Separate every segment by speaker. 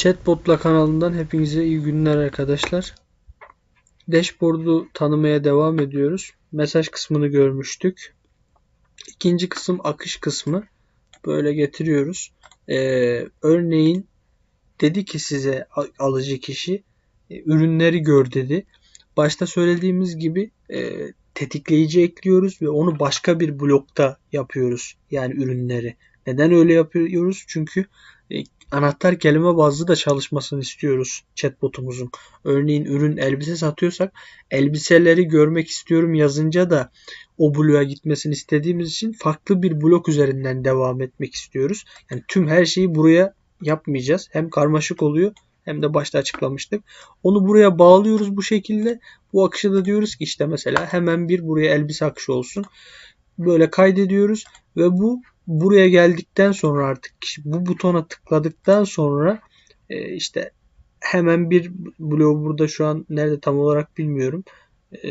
Speaker 1: Chatbot'la kanalından hepinize iyi günler arkadaşlar. Dashboard'u tanımaya devam ediyoruz. Mesaj kısmını görmüştük. İkinci kısım akış kısmı. Böyle getiriyoruz. Ee, örneğin dedi ki size alıcı kişi e, ürünleri gör dedi. Başta söylediğimiz gibi e, tetikleyici ekliyoruz ve onu başka bir blokta yapıyoruz. Yani ürünleri. Neden öyle yapıyoruz? Çünkü e, anahtar kelime bazlı da çalışmasını istiyoruz chatbotumuzun. Örneğin ürün elbise satıyorsak elbiseleri görmek istiyorum yazınca da o bloğa gitmesini istediğimiz için farklı bir blok üzerinden devam etmek istiyoruz. Yani tüm her şeyi buraya yapmayacağız. Hem karmaşık oluyor hem de başta açıklamıştık. Onu buraya bağlıyoruz bu şekilde. Bu akışı da diyoruz ki işte mesela hemen bir buraya elbise akışı olsun. Böyle kaydediyoruz ve bu buraya geldikten sonra artık kişi bu butona tıkladıktan sonra e, işte hemen bir bloğu burada şu an nerede tam olarak bilmiyorum. E,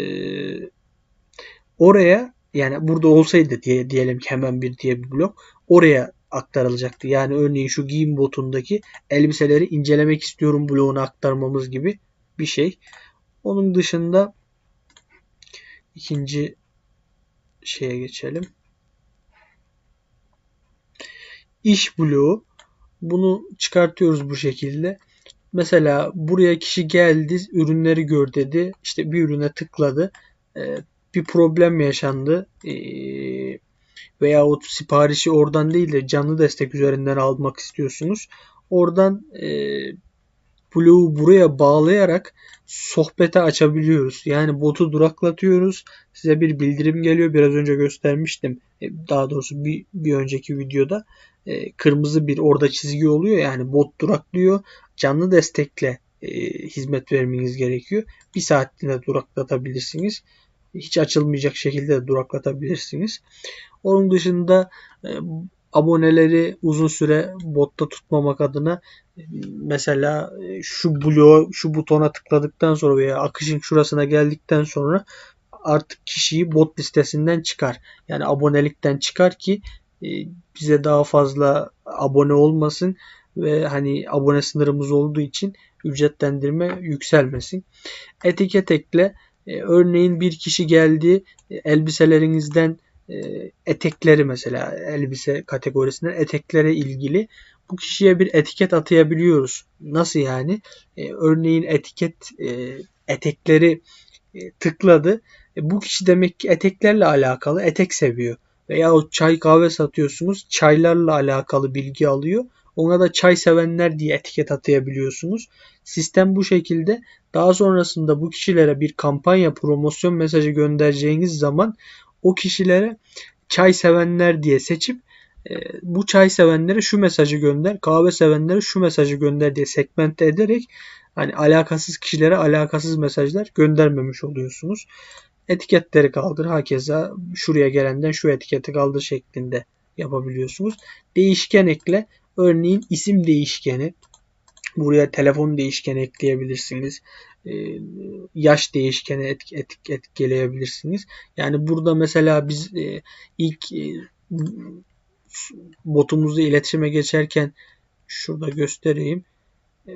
Speaker 1: oraya yani burada olsaydı diye diyelim ki hemen bir diye bir blok oraya aktarılacaktı. Yani örneğin şu giyim botundaki elbiseleri incelemek istiyorum bloğuna aktarmamız gibi bir şey. Onun dışında ikinci şeye geçelim. İş bloğu. Bunu çıkartıyoruz bu şekilde. Mesela buraya kişi geldi, ürünleri gör dedi. İşte bir ürüne tıkladı. Ee, bir problem yaşandı. Ee, veyahut siparişi oradan değil de canlı destek üzerinden almak istiyorsunuz. Oradan e, bloğu buraya bağlayarak sohbete açabiliyoruz. Yani botu duraklatıyoruz. Size bir bildirim geliyor. Biraz önce göstermiştim. E, Daha doğrusu bir, bir önceki videoda e, kırmızı bir orada çizgi oluyor. Yani bot duraklıyor. Canlı destekle e, hizmet vermeniz gerekiyor. Bir saatliğine duraklatabilirsiniz. Hiç açılmayacak şekilde de duraklatabilirsiniz. Onun dışında aboneleri uzun süre botta tutmamak adına mesela şu bloğa şu butona tıkladıktan sonra veya akışın şurasına geldikten sonra artık kişiyi bot listesinden çıkar. Yani abonelikten çıkar ki e, bize daha fazla abone olmasın ve hani abone sınırımız olduğu için ücretlendirme yükselmesin. Etiket ekle. E, örneğin bir kişi geldi e, elbiselerinizden etekleri mesela elbise kategorisinden eteklere ilgili bu kişiye bir etiket atayabiliyoruz. Nasıl yani? E, örneğin etiket e, etekleri e, tıkladı. E, bu kişi demek ki eteklerle alakalı etek seviyor. Veya çay kahve satıyorsunuz. Çaylarla alakalı bilgi alıyor. Ona da çay sevenler diye etiket atayabiliyorsunuz. Sistem bu şekilde. Daha sonrasında bu kişilere bir kampanya promosyon mesajı göndereceğiniz zaman o kişilere çay sevenler diye seçip e, bu çay sevenlere şu mesajı gönder, kahve sevenlere şu mesajı gönder diye segmente ederek hani alakasız kişilere alakasız mesajlar göndermemiş oluyorsunuz. Etiketleri kaldır. Hakeza şuraya gelenden şu etiketi kaldır şeklinde yapabiliyorsunuz. Değişken ekle. Örneğin isim değişkeni. Buraya telefon değişkeni ekleyebilirsiniz. Ee, yaş değişkeni etk etk etkeleyebilirsiniz. Yani burada mesela biz e, ilk e, botumuzla iletişime geçerken şurada göstereyim. E,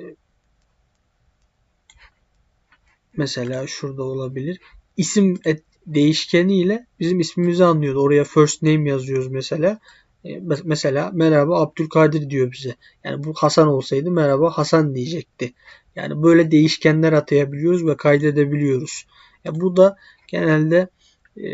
Speaker 1: mesela şurada olabilir. İsim et, değişkeni ile bizim ismimizi anlıyordu. Oraya first name yazıyoruz mesela. E, mesela merhaba Abdülkadir diyor bize. Yani bu Hasan olsaydı merhaba Hasan diyecekti. Yani böyle değişkenler atayabiliyoruz ve kaydedebiliyoruz. Ya bu da genelde e,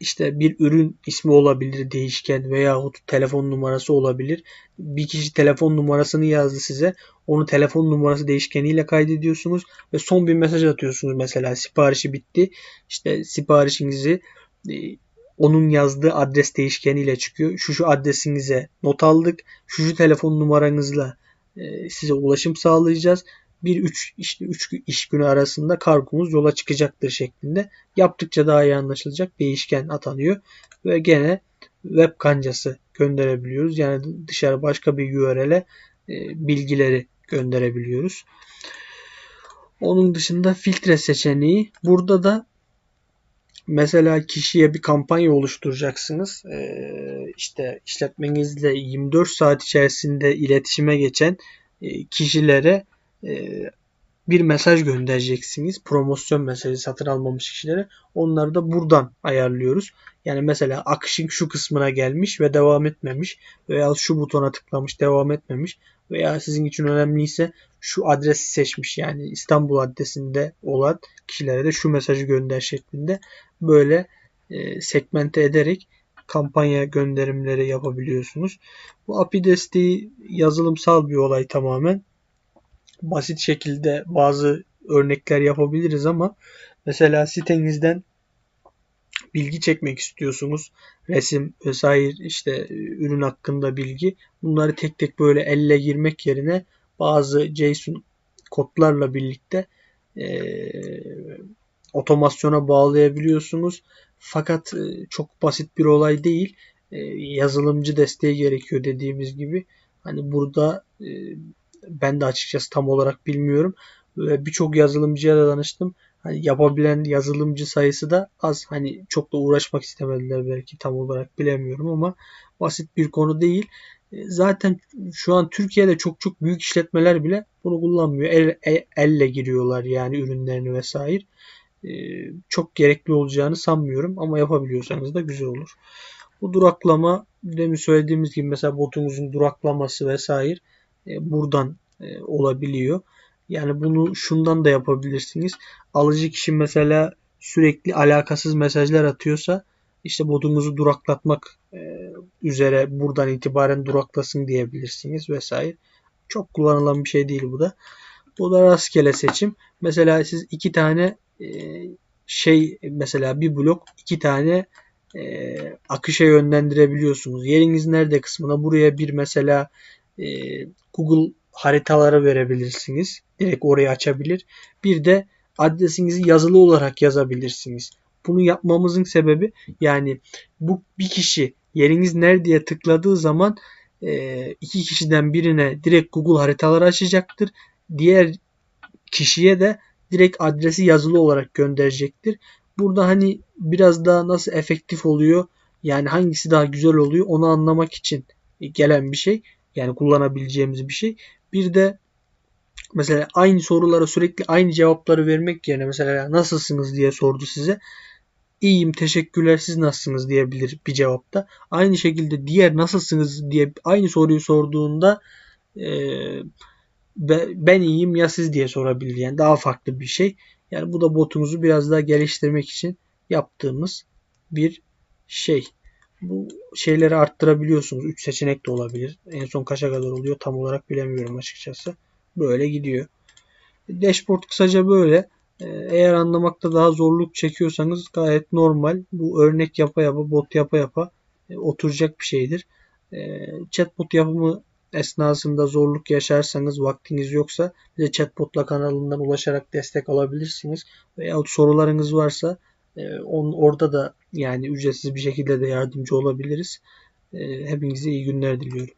Speaker 1: işte bir ürün ismi olabilir değişken veyahut telefon numarası olabilir. Bir kişi telefon numarasını yazdı size. Onu telefon numarası değişkeniyle kaydediyorsunuz ve son bir mesaj atıyorsunuz mesela siparişi bitti. İşte siparişinizi e, onun yazdığı adres değişkeniyle çıkıyor. Şu şu adresinize not aldık. Şu şu telefon numaranızla e, size ulaşım sağlayacağız. Bir üç işte üç iş günü arasında kargomuz yola çıkacaktır şeklinde. Yaptıkça daha iyi anlaşılacak değişken atanıyor ve gene web kancası gönderebiliyoruz. Yani dışarı başka bir URL'e bilgileri gönderebiliyoruz. Onun dışında filtre seçeneği. Burada da mesela kişiye bir kampanya oluşturacaksınız. Ee, işte işletmenizle 24 saat içerisinde iletişime geçen e, kişilere e, bir mesaj göndereceksiniz. Promosyon mesajı satın almamış kişilere. Onları da buradan ayarlıyoruz. Yani mesela akışın şu kısmına gelmiş ve devam etmemiş veya şu butona tıklamış devam etmemiş veya sizin için önemliyse şu adresi seçmiş yani İstanbul adresinde olan kişilere de şu mesajı gönder şeklinde böyle e, segmente ederek kampanya gönderimleri yapabiliyorsunuz. Bu API desteği yazılımsal bir olay tamamen. Basit şekilde bazı örnekler yapabiliriz ama mesela sitenizden bilgi çekmek istiyorsunuz. Resim vesaire işte ürün hakkında bilgi. Bunları tek tek böyle elle girmek yerine bazı JSON kodlarla birlikte e, otomasyona bağlayabiliyorsunuz. Fakat e, çok basit bir olay değil. E, yazılımcı desteği gerekiyor dediğimiz gibi. Hani burada e, ben de açıkçası tam olarak bilmiyorum. Ve birçok yazılımcıya da danıştım. Hani yapabilen yazılımcı sayısı da az. Hani çok da uğraşmak istemediler belki tam olarak bilemiyorum ama basit bir konu değil. Zaten şu an Türkiye'de çok çok büyük işletmeler bile bunu kullanmıyor. El, el, elle giriyorlar yani ürünlerini vesaire. Çok gerekli olacağını sanmıyorum ama yapabiliyorsanız da güzel olur. Bu duraklama demin söylediğimiz gibi mesela botumuzun duraklaması vesaire buradan olabiliyor. Yani bunu şundan da yapabilirsiniz. Alıcı kişi mesela sürekli alakasız mesajlar atıyorsa işte botunuzu duraklatmak üzere buradan itibaren duraklasın diyebilirsiniz vesaire. Çok kullanılan bir şey değil bu da. Bu da rastgele seçim. Mesela siz iki tane şey mesela bir blok iki tane e, akışa yönlendirebiliyorsunuz. Yeriniz nerede kısmına buraya bir mesela e, Google haritaları verebilirsiniz. Direkt orayı açabilir. Bir de adresinizi yazılı olarak yazabilirsiniz. Bunu yapmamızın sebebi yani bu bir kişi yeriniz nerede tıkladığı zaman e, iki kişiden birine direkt Google haritaları açacaktır. Diğer kişiye de direkt adresi yazılı olarak gönderecektir. Burada hani biraz daha nasıl efektif oluyor yani hangisi daha güzel oluyor onu anlamak için gelen bir şey. Yani kullanabileceğimiz bir şey. Bir de mesela aynı sorulara sürekli aynı cevapları vermek yerine mesela nasılsınız diye sordu size. İyiyim teşekkürler siz nasılsınız diyebilir bir cevapta. Aynı şekilde diğer nasılsınız diye aynı soruyu sorduğunda e, ben iyiyim ya siz diye sorabilir. Yani daha farklı bir şey. Yani bu da botumuzu biraz daha geliştirmek için yaptığımız bir şey. Bu şeyleri arttırabiliyorsunuz. 3 seçenek de olabilir. En son kaça kadar oluyor tam olarak bilemiyorum açıkçası. Böyle gidiyor. Dashboard kısaca böyle. Ee, eğer anlamakta daha zorluk çekiyorsanız gayet normal. Bu örnek yapa yapa, bot yapa yapa e, oturacak bir şeydir. E, chatbot yapımı esnasında zorluk yaşarsanız vaktiniz yoksa bize chatbotla kanalından ulaşarak destek alabilirsiniz. Veya sorularınız varsa e, on, orada da yani ücretsiz bir şekilde de yardımcı olabiliriz. E, hepinize iyi günler diliyorum.